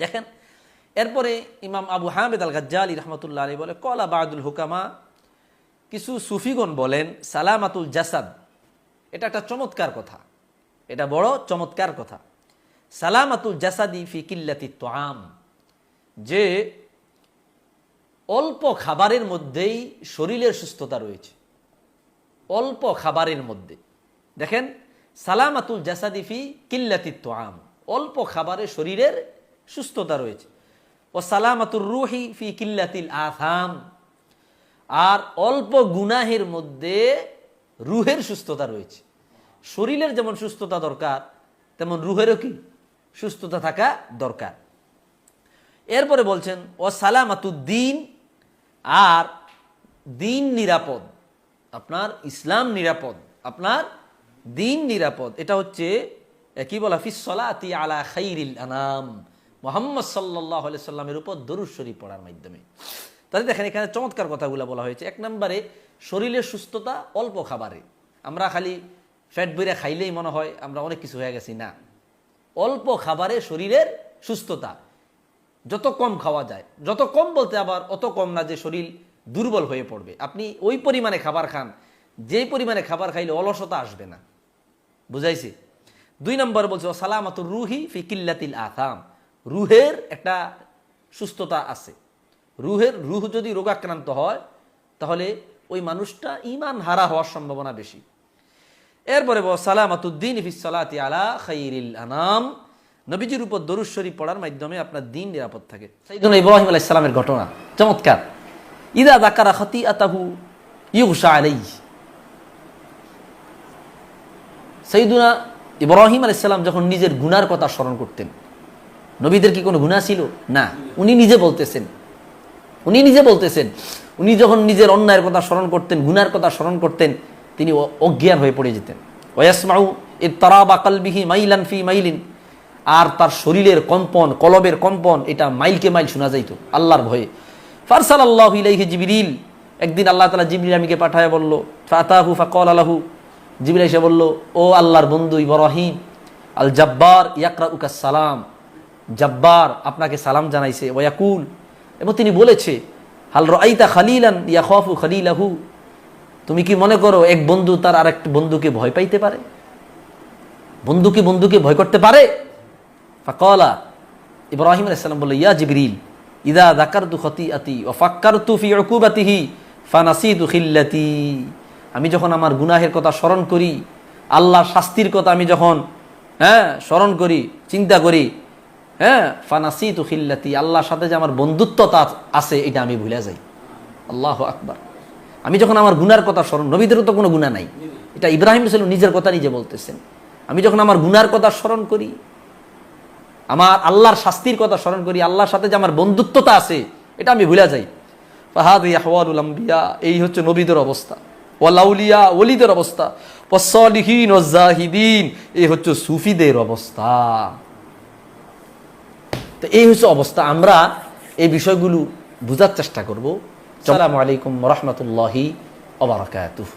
দেখেন, এরপরে ইমাম আবু হামেদ আল গাজ্জালি রহমতুল্লাহ আলী বলে, কলা বাদুল হুকামা কিছু সুফিগণ বলেন, সালামাতুল জাসাদ এটা একটা চমৎকার কথা, এটা বড় চমৎকার কথা। সালামাতুল জাসাদি ফি কিল্লাতি তোয়াম যে অল্প খাবারের মধ্যেই শরীরের সুস্থতা রয়েছে। অল্প খাবারের মধ্যে। দেখেন, সালামাতুল জাসাদি ফি কিল্লাতি তোয়াম অল্প খাবারে শরীরের সুস্থতা রয়েছে। ও সালামাতুর রুহি ফি কিল্লাতিল আথাম আর অল্প গুনাহের মধ্যে রুহের সুস্থতা রয়েছে। শরীরের যেমন সুস্থতা দরকার, তেমন রুহেরও কি? সুস্থতা থাকা দরকার। এরপরে বলছেন, ও সালামাতুদ্দিন আর দিন নিরাপদ। আপনার ইসলাম নিরাপদ, আপনার দিন নিরাপদ। এটা হচ্ছে কি বলা ফিসলাতি আলা খাইরিল আনাম। মোহাম্মদ সাল্লাহ সাল্লামের উপর দরুদ শরীফ পড়ার মাধ্যমে। তাহলে দেখেন এখানে চমৎকার কথাগুলো বলা হয়েছে। এক নম্বরে, শরীরের সুস্থতা অল্প খাবারে। আমরা খালি ফ্যাট বেড়ে খাইলেই মনে হয় আমরা অনেক কিছু হয়ে গেছি। না। অল্প খাবারে শরীরের সুস্থতা। যত কম খাওয়া যায়। যত কম বলতে আবার অত কম না যে শরীর দুর্বল হয়ে পড়বে। আপনি ওই পরিমাণে খাবার খান। যেই পরিমাণে খাবার খাইলে অলসতা আসবে না। বুঝাইছি? দুই নম্বর বলছে সালামাতুর রুহি ফি কিল্লাতিল আথাম রুহের একটা সুস্থতা আছে। রুহের রুহ যদি রোগাক্রান্ত হয়, তাহলে ওই মানুষটা ইমান হারা হওয়ার সম্ভাবনা বেশি। এরপরে সালামাতুদ্দিন ফিসালাতি আলা খাইরিল আনাম। নবীজির উপর দরুদ শরীফ পড়ার মাধ্যমে আপনার দিন নিরাপদ থাকে। সাইদুল ইব্রাহিম আলাইহিস সালামের ঘটনা, চমৎকার। ইদা দাকারা খাতি আতাহু ইউসা আলাই সৈদুনা ইব্রাহিম আলাইসাল্লাম যখন নিজের গুনার কথা স্মরণ করতেন নবীদের কি কোনো গুণা ছিল? না। উনি নিজে বলতেছেন। উনি নিজে বলতেছেন। উনি যখন নিজের অন্যায়ের কথা স্মরণ করতেন গুনার কথা স্মরণ করতেন, তিনি অজ্ঞান হয়ে পড়ে যেতেন। ওয়াসমাউ এ তারা বা কালবিহি মাইলান ফি মাইলিন। আর তার শরীরের কম্পন, কলবের কম্পন, এটা মাইলকে মাইল শোনা যাইত, আল্লাহর ভয়ে। ফারসাল আল্লাহ ইলাইহি জিবরিল। একদিন আল্লাহ তালা জিবরিল আমিকে পাঠায় বলল, ফাতাহু ফাকল আলাহু। জিবরিল এসে বলল, ও আল্লাহর বন্ধু ইব্রাহিম আল জব্বার ইয়াকরা উকাস সালাম। জব্বার আপনাকে সালাম জানাইছে, ওয়াকুল। এবং তিনি বলেছে, হাল রাইতা খালিলান ইয়া খফু খালিলাহু? তুমি কি মনে করো, এক বন্ধু তার আরেক বন্ধুকে ভয় পাইতে পারে? বন্ধু কি বন্ধুকে ভয় করতে পারে? ফাকলা, ইব্রাহিম আলাইসাল্লাম বলল, ইয়া জিবরিল, ইদা দাকার তু খতি আতি ও ফাক্কার তু ফি অকুবাতিহি ফানাসি তু খিল্লাতি। আমি যখন আমার গুনাহের কথা স্মরণ করি, আল্লাহর শাস্তির কথা আমি যখন হ্যাঁ স্মরণ করি, চিন্তা করি হ্যাঁ ফানাসি তু খিল্লাতি, আল্লাহর সাথে যে আমার বন্ধুত্বতা আছে, এটা আমি ভুলে যাই। আল্লাহ আকবার। আমি যখন আমার গুনার কথা স্মরণ, নবীদেরও তো কোনো গুণা নাই। এটা ইব্রাহিম সাল্লাম নিজের কথা নিজে বলতেছেন। আমি যখন আমার গুনার কথা স্মরণ করি, আমার আল্লাহর শাস্তির কথা স্মরণ করি, আল্লাহর সাথে যে আমার বন্ধুত্বতা আছে, এটা আমি ভুলে যাই। ফাহাদ ইয়াহওয়ারুল আম্বিয়া, এই হচ্ছে নবীদের অবস্থা। ওয়ালাউলিয়া ওলিদের অবস্থা। ওয়াসলিহীন ওয়াজাহিদিন এই হচ্ছে সুফিদের অবস্থা। তো এই হচ্ছে অবস্থা। আমরা এই বিষয়গুলো বোঝার চেষ্টা করব। সালামু আলাইকুম রহমতুল্লাহি ওবরাকাতুহ